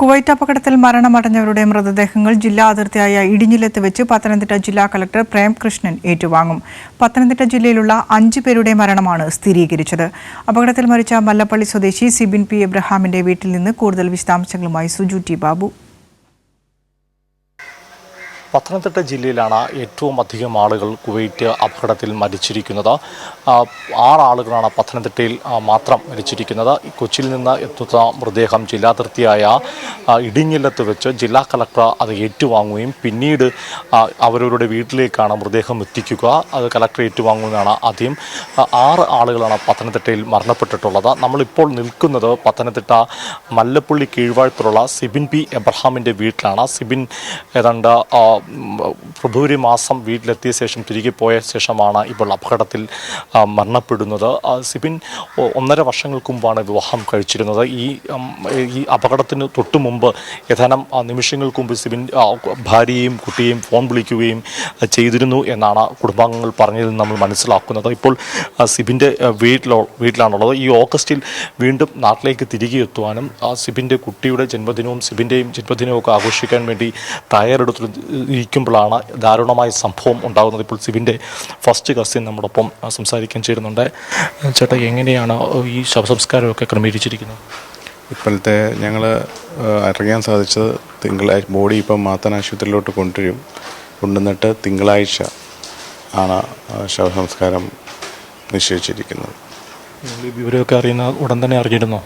Kuwait അപകടത്തിൽ മരണമടഞ്ഞവരുടെ മൃതദേഹങ്ങൾ ജില്ലാ അതിർത്തിയായ ഇടിഞ്ഞിലത്ത് വെച്ച് പത്തനംതിട്ട ജില്ലാ കളക്ടർ പ്രേംകൃഷ്ണൻ ഏറ്റുവാങ്ങും. പത്തനംതിട്ട ജില്ലയിലുള്ള അഞ്ച് പേരുടെ മരണമാണ് സ്ഥിരീകരിച്ചത്. അപകടത്തിൽ മരിച്ച മല്ലപ്പള്ളി സ്വദേശി സിബിൻ പി. എബ്രഹാമിന്റെ വീട്ടിൽ നിന്ന് കൂടുതൽ വിശദാംശങ്ങളുമായി സുജു ടി ബാബു. പത്തനംതിട്ട ജില്ലയിലാണ് ഏറ്റവും അധികം ആളുകൾ കുവൈറ്റ് അപകടത്തിൽ മരിച്ചിരിക്കുന്നത്. ആറ് ആളുകളാണ് പത്തനംതിട്ടയിൽ മാത്രം മരിച്ചിരിക്കുന്നത്. കൊച്ചിയിൽ നിന്ന് എത്തുന്ന മൃതദേഹം ജില്ലാതിർത്തിയായ ഇടിഞ്ഞില്ലത്ത് വെച്ച് ജില്ലാ കളക്ടർ അത് ഏറ്റുവാങ്ങുകയും പിന്നീട് അവരവരുടെ വീട്ടിലേക്കാണ് മൃതദേഹം എത്തിക്കുക. അത് കളക്ടർ ഏറ്റുവാങ്ങുന്നതാണ് ആദ്യം. ആറ് ആളുകളാണ് പത്തനംതിട്ടയിൽ മരണപ്പെട്ടിട്ടുള്ളത്. നമ്മളിപ്പോൾ നിൽക്കുന്നത് പത്തനംതിട്ട മല്ലപ്പള്ളി കീഴ്വാഴത്തിലുള്ള സിബിൻ പി എബ്രഹാമിന്റെ വീട്ടിലാണ്. സിബിൻ ഏതാണ്ട് ഫെബ്രുവരി മാസം വീട്ടിലെത്തിയ ശേഷം തിരികെ പോയ ശേഷമാണ് ഇപ്പോൾ അപകടത്തിൽ മരണപ്പെടുന്നത്. സിബിൻ ഒന്നര വർഷങ്ങൾക്ക് മുമ്പാണ് വിവാഹം കഴിച്ചിരുന്നത്. ഈ ഈ അപകടത്തിന് തൊട്ടു മുമ്പ് ഏതാനും നിമിഷങ്ങൾക്ക് മുമ്പ് സിബിൻ ഭാര്യയും കുട്ടിയെയും ഫോൺ വിളിക്കുകയും ചെയ്തിരുന്നു എന്നാണ് കുടുംബാംഗങ്ങൾ പറഞ്ഞതിൽ നമ്മൾ മനസ്സിലാക്കുന്നത്. ഇപ്പോൾ സിബിന്റെ വീട്ടിലോ വീട്ടിലാണുള്ളത്. ഈ ഓഗസ്റ്റിൽ വീണ്ടും നാട്ടിലേക്ക് തിരികെ എത്തുവാനും സിബിന്റെ കുട്ടിയുടെ ജന്മദിനവും സിബിന്റെയും ജന്മദിനവും ഒക്കെ ആഘോഷിക്കാൻ വേണ്ടി തയ്യാറെടുത്തിരിക്കുമ്പോഴാണ് ദാരുണമായ സംഭവം ഉണ്ടാകുന്നത്. ഇപ്പോൾ സിബിന്റെ ഫസ്റ്റ് കസിൻ നമ്മോടൊപ്പം സംസാരിക്കാൻ ചേരുന്നുണ്ട് ചേട്ടാ എങ്ങനെയാണ് ഈ ശവസംസ്കാരമൊക്കെ ക്രമീകരിച്ചിരിക്കുന്നത്? ഇപ്പോഴത്തെ ഞങ്ങൾ അറിയാൻ സാധിച്ചത് തിങ്കളാഴ്ച ബോഡി ഇപ്പം മാത്തൻ ആശുപത്രിയിലോട്ട് കൊണ്ടുവരും. കൊണ്ടുവന്നിട്ട് തിങ്കളാഴ്ച ആണ് ശവസംസ്കാരം നിശ്ചയിച്ചിരിക്കുന്നത്. വിവരമൊക്കെ അറിയുന്ന ഉടൻ തന്നെ അറിഞ്ഞിരുന്നോ?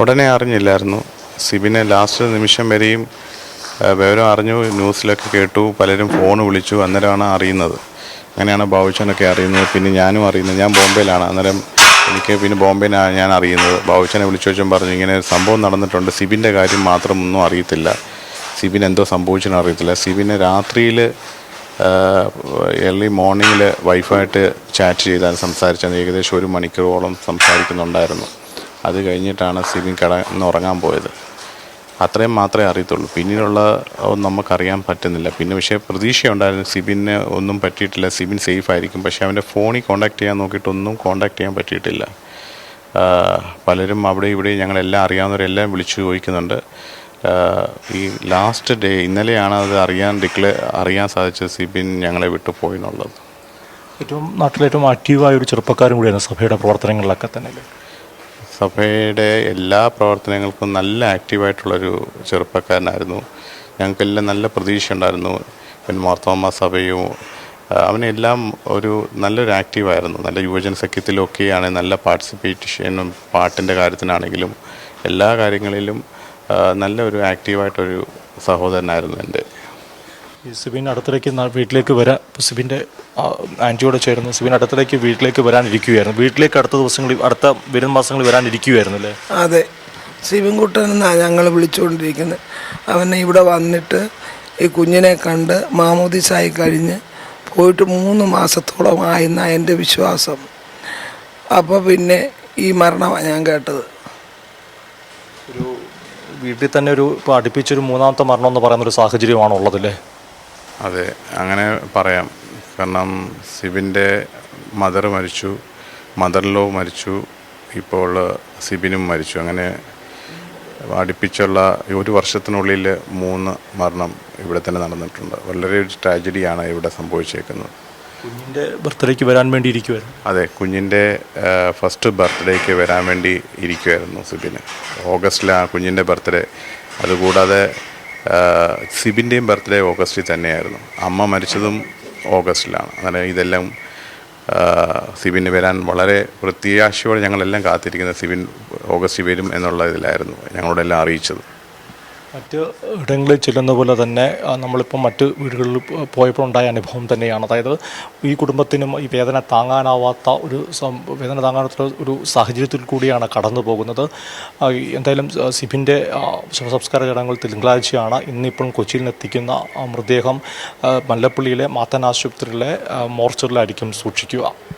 ഉടനെ അറിഞ്ഞില്ലായിരുന്നു. സിബിനെ ലാസ്റ്റ് നിമിഷം വരെയും വിവരം അറിഞ്ഞു ന്യൂസിലൊക്കെ കേട്ടു പലരും ഫോൺ വിളിച്ചു അന്നേരമാണ് അറിയുന്നത്. അങ്ങനെയാണ് ബാബുച്ചനൊക്കെ അറിയുന്നത് പിന്നെ ഞാനും അറിയുന്നത്. ഞാൻ ബോംബെയിലാണ്. അന്നേരം എനിക്ക് പിന്നെ ബോംബെയിലാണ് ഞാൻ അറിയുന്നത്. ബാബുച്ചനെ വിളിച്ചു വെച്ചും പറഞ്ഞു ഇങ്ങനെ ഒരു സംഭവം നടന്നിട്ടുണ്ട്. സിബിന്റെ കാര്യം മാത്രം ഒന്നും അറിയത്തില്ല. സിബിൻ എന്തോ സംഭവിച്ചെന്ന് അറിയത്തില്ല. സിബിനെ രാത്രിയിൽ ഏർലി മോർണിംഗിൽ വൈഫായിട്ട് ചാറ്റ് ചെയ്താണ് സംസാരിച്ചത് ഏകദേശം ഒരു മണിക്കൂറോളം സംസാരിക്കുന്നുണ്ടായിരുന്നു. അത് കഴിഞ്ഞിട്ടാണ് സിബിൻ കിടന്ന് ഉറങ്ങാൻ പോയത്. അത്രയും മാത്രമേ അറിയത്തുള്ളൂ. പിന്നീടുള്ള നമുക്കറിയാൻ പറ്റുന്നില്ല. പിന്നെ പക്ഷേ പ്രതീക്ഷയുണ്ടായിരുന്നു. സിബിന് ഒന്നും പറ്റിയിട്ടില്ല. സിബിൻ സേഫ് ആയിരിക്കും. പക്ഷേ അവന്റെ ഫോണിൽ കോണ്ടാക്ട് ചെയ്യാൻ നോക്കിയിട്ടൊന്നും കോണ്ടാക്ട് ചെയ്യാൻ പറ്റിയിട്ടില്ല. പലരും അവിടെ ഇവിടെ ഞങ്ങളെല്ലാം അറിയാവുന്നവരെല്ലാം വിളിച്ചു ചോദിക്കുന്നുണ്ട്. ഈ ലാസ്റ്റ് ഡേ ഇന്നലെയാണ് അത് അറിയാൻ ഡിക്ലെ അറിയാൻ സാധിച്ചത് സിബിൻ ഞങ്ങളെ വിട്ടു പോയി എന്നുള്ളത് ഏറ്റവും നാട്ടിലേറ്റവും ആക്റ്റീവായ ഒരു ചെറുപ്പക്കാരും കൂടിയാണ് സഭയുടെ പ്രവർത്തനങ്ങളിലൊക്കെ തന്നെ. സഭയുടെ എല്ലാ പ്രവർത്തനങ്ങൾക്കും നല്ല ആക്റ്റീവായിട്ടുള്ളൊരു ചെറുപ്പക്കാരനായിരുന്നു. ഞങ്ങൾക്കെല്ലാം നല്ല പ്രതീക്ഷ ഉണ്ടായിരുന്നു. പിന്നെ മാർത്തോമ സഭയും അവനെല്ലാം ഒരു നല്ലൊരു ആക്റ്റീവായിരുന്നു. നല്ല യുവജന സഖ്യത്തിലൊക്കെയാണ് നല്ല പാർട്ടിസിപ്പേഷനും പാട്ടിന്റെ കാര്യത്തിനാണെങ്കിലും എല്ലാ കാര്യങ്ങളിലും നല്ല ഒരു ആക്റ്റീവായിട്ടൊരു സഹോദരനായിരുന്നു എന്റെ. ഈ സിബിൻ അടുത്തിടയ്ക്ക് വീട്ടിലേക്ക് വരാൻ സിബിന്റെ ആന്റിയോടെ ചേർന്ന് സിബിൻ അടുത്തിടയ്ക്ക് വീട്ടിലേക്ക് വരാനിരിക്കുകയായിരുന്നു. വീട്ടിലേക്ക് അടുത്ത ദിവസങ്ങളിൽ അടുത്ത വരും മാസങ്ങളിൽ വരാനിരിക്കുകയായിരുന്നു അല്ലേ? അതെ. ശിവൻകുട്ടൻ എന്നാണ് ഞങ്ങൾ വിളിച്ചുകൊണ്ടിരിക്കുന്നത് അവനെ ഇവിടെ വന്നിട്ട് ഈ കുഞ്ഞിനെ കണ്ട് മാമോദിസായി കഴിഞ്ഞ് പോയിട്ട് മൂന്ന് മാസത്തോളം ആയെന്നാണ് എന്റെ വിശ്വാസം. അപ്പോൾ പിന്നെ ഈ മരണമാണ് ഞാൻ കേട്ടത്. ഒരു വീട്ടിൽ തന്നെ ഒരു ഇപ്പോൾ അടുപ്പിച്ചൊരു മൂന്നാമത്തെ മരണം എന്ന് പറയുന്ന ഒരു സാഹചര്യമാണ് ഉള്ളതല്ലേ അതെ അങ്ങനെ പറയാം. കാരണം സിബിന്റെ മദർ മരിച്ചു മദറിലോ മരിച്ചു ഇപ്പോൾ സിബിനും മരിച്ചു. അങ്ങനെ അടുപ്പിച്ചുള്ള ഒരു വർഷത്തിനുള്ളിൽ മൂന്ന് മരണം ഇവിടെ തന്നെ നടന്നിട്ടുണ്ട്. വളരെ ഒരു ട്രാജഡിയാണ് ഇവിടെ സംഭവിച്ചേക്കുന്നത്. കുഞ്ഞിന്റെ ബർത്ത്ഡേക്ക് വരാൻ വേണ്ടി ഇരിക്കുമായിരുന്നു അതെ കുഞ്ഞിന്റെ ഫസ്റ്റ് ബർത്ത്ഡേക്ക് വരാൻ വേണ്ടി ഇരിക്കുമായിരുന്നു സിബിന്. ഓഗസ്റ്റിലാണ് കുഞ്ഞിന്റെ ബർത്ത്ഡേ. അതുകൂടാതെ സിബിന്റെയും ബർത്ത്ഡേ ഓഗസ്റ്റിൽ തന്നെയായിരുന്നു. അമ്മ മരിച്ചതും ഓഗസ്റ്റിലാണ്. അങ്ങനെ ഇതെല്ലാം സിബിന് വരാൻ വളരെ പ്രത്യാശയോടെ ഞങ്ങളെല്ലാം കാത്തിരിക്കുന്ന സിബിൻ ഓഗസ്റ്റിൽ വരും എന്നുള്ള ഇതിലായിരുന്നു ഞങ്ങളോടെല്ലാം അറിയിച്ചത്. മറ്റ് ഇടങ്ങളിൽ ചെല്ലുന്ന പോലെ തന്നെ നമ്മളിപ്പോൾ മറ്റ് വീടുകളിൽ പോയപ്പോൾ ഉണ്ടായ അനുഭവം തന്നെയാണ്. അതായത് ഈ കുടുംബത്തിനും ഈ വേദന താങ്ങാനാവാത്ത ഒരു വേദന താങ്ങാനാത്ത ഒരു സാഹചര്യത്തിൽ കൂടിയാണ് കടന്നു പോകുന്നത്. എന്തായാലും സിബിന്റെ ശവസംസ്കാര ചടങ്ങുകൾ തിങ്കളാഴ്ചയാണ്. ഇന്നിപ്പം കൊച്ചിയിൽ എത്തിക്കുന്ന മൃതദേഹം മല്ലപ്പള്ളിയിലെ മാത്തൻ ആശുപത്രിയിലെ മോർച്ചറിലായിരിക്കും സൂക്ഷിക്കുക.